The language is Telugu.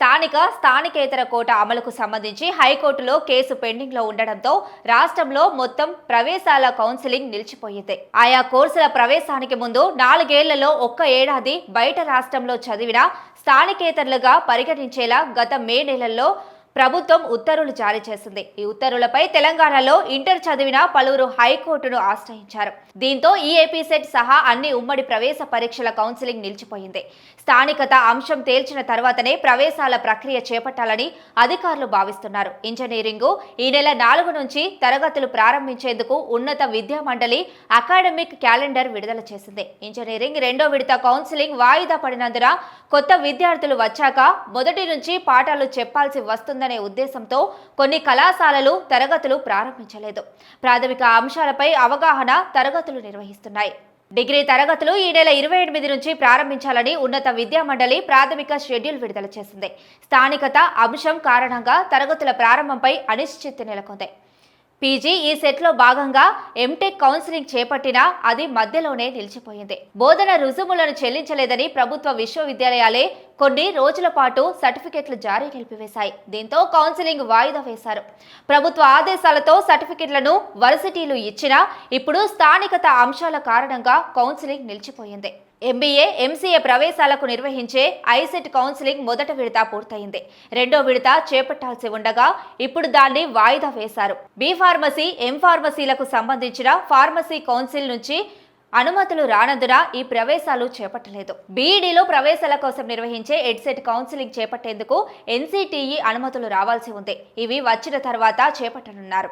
స్థానిక స్థానికేతర కోట అమలుకు సంబంధించి హైకోర్టులో కేసు పెండింగ్లో ఉండడంతో రాష్ట్రంలో మొత్తం ప్రవేశాల కౌన్సిలింగ్ నిలిచిపోయింది. ఆయా కోర్సుల ప్రవేశానికి ముందు నాలుగేళ్ళలో ఒక్క ఏడాది బయట రాష్ట్రంలో చదివిన స్థానికేతరులుగా పరిగణించేలా గత మే నెలల్లో ప్రభుత్వం ఉత్తర్వులు జారీ చేసింది. ఈ ఉత్తర్వులపై తెలంగాణలో ఇంటర్ చదివిన పలువురు హైకోర్టును ఆశ్రయించారు. దీంతో ఈ సెట్ సహా అన్ని ఉమ్మడి ప్రవేశ పరీక్షల కౌన్సిలింగ్ నిలిచిపోయింది. స్థానికత అంశం తేల్చిన తర్వాతనే ప్రవేశాల ప్రక్రియ చేపట్టాలని అధికారులు భావిస్తున్నారు. ఇంజనీరింగ్ ఈ నెల నాలుగు నుంచి తరగతులు ప్రారంభించేందుకు ఉన్నత విద్యా మండలి అకాడమిక్ క్యాలెండర్ విడుదల చేసింది. ఇంజనీరింగ్ రెండో విడత కౌన్సిలింగ్ వాయిదా పడినందున కొత్త విద్యార్థులు వచ్చాక మొదటి నుంచి పాఠాలు చెప్పాల్సి వస్తుందని ఉద్దేశంతో కొన్ని కళాశాలలు తరగతులు ప్రారంభించలేదు. ప్రాథమిక అంశాలపై అవగాహన తరగతులు నిర్వహిస్తున్నాయి. డిగ్రీ తరగతులు ఈ నెల ఇరవై ఎనిమిది నుంచి ప్రారంభించాలని ఉన్నత విద్యా మండలి ప్రాథమిక షెడ్యూల్ విడుదల చేసింది. స్థానికత అంశం కారణంగా తరగతుల ప్రారంభంపై అనిశ్చితి నెలకొంది. పీజీ ఈ సెట్లో భాగంగా ఎంటెక్ కౌన్సిలింగ్ చేపట్టినా అది మధ్యలోనే నిలిచిపోయింది. బోధన రుజుములను చెల్లించలేదని ప్రభుత్వ విశ్వవిద్యాలయాలే కొన్ని రోజుల పాటు సర్టిఫికెట్లు జారీ నిలిపివేశాయి. దీంతో కౌన్సిలింగ్ వాయిదా వేశారు. ప్రభుత్వ ఆదేశాలతో సర్టిఫికెట్లను వర్సిటీలు ఇచ్చినా ఇప్పుడు స్థానికత అంశాల కారణంగా కౌన్సిలింగ్ నిలిచిపోయింది. ఎంబీఏ ఎంసీఏ ప్రవేశాలకు నిర్వహించే ఐసెట్ కౌన్సిలింగ్ మొదట విడత పూర్తయింది. రెండో విడత చేపట్టాల్సి ఉండగా ఇప్పుడు దాన్ని వాయిదా వేశారు. బీ ఫార్మసీ ఎం ఫార్మసీలకు సంబంధించిన ఫార్మసీ కౌన్సిల్ నుంచి అనుమతులు రానందున ఈ ప్రవేశాలు చేపట్టలేదు. బీఈడీలో ప్రవేశాల కోసం నిర్వహించే ఎడ్సెట్ కౌన్సిలింగ్ చేపట్టేందుకు ఎన్సీటీఈ అనుమతులు రావాల్సి ఉంది. ఇవి వచ్చిన తర్వాత చేపట్టనున్నారు.